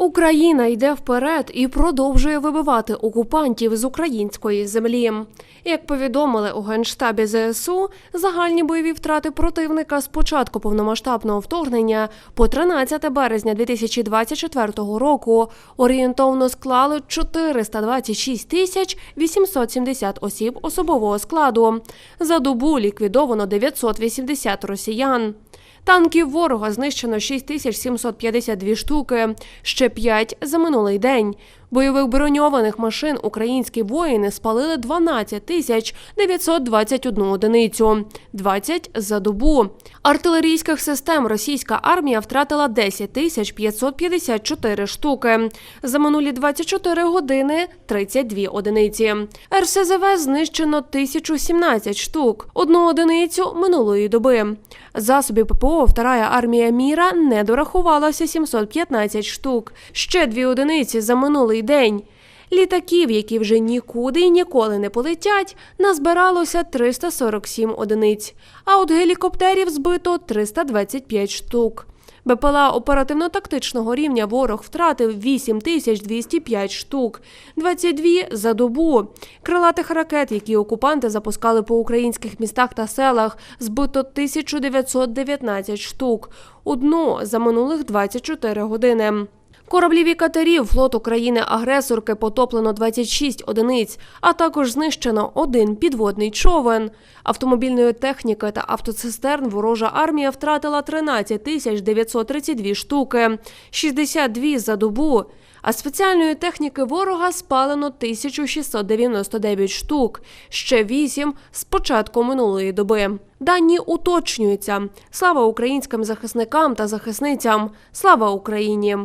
Україна йде вперед і продовжує вибивати окупантів з української землі. Як повідомили у генштабі ЗСУ, загальні бойові втрати противника з початку повномасштабного вторгнення по 13 березня 2024 року орієнтовно склали 426 тисяч 870 осіб особового складу. За добу ліквідовано 980 росіян. Танків ворога знищено 6752 штуки, ще 5 за минулий день. Бойових броньованих машин українські воїни спалили 12 тисяч 921 одиницю, 20 за добу. Артилерійських систем російська армія втратила 10 тисяч 554 штуки. За минулі 24 години 32 одиниці. РСЗВ знищено 1017 штук, одну одиницю минулої доби. Засобів ППО Вторая армія міра не дорахувалася 715 штук, ще дві одиниці за минулий день. Літаків, які вже нікуди і ніколи не полетять, назбиралося 347 одиниць, а от гелікоптерів збито 325 штук. БПЛА оперативно-тактичного рівня ворог втратив 8205 штук, 22 за добу. Крилатих ракет, які окупанти запускали по українських містах та селах, збито 1919 штук, одну за минулих 24 години. Кораблів і катерів флоту країни-агресорки потоплено 26 одиниць, а також знищено один підводний човен. Автомобільної техніки та автоцистерн ворожа армія втратила 13 тисяч 932 штуки, 62 за добу. А спеціальної техніки ворога спалено 1699 штук, ще 8 з початку минулої доби. Дані уточнюються. Слава українським захисникам та захисницям! Слава Україні!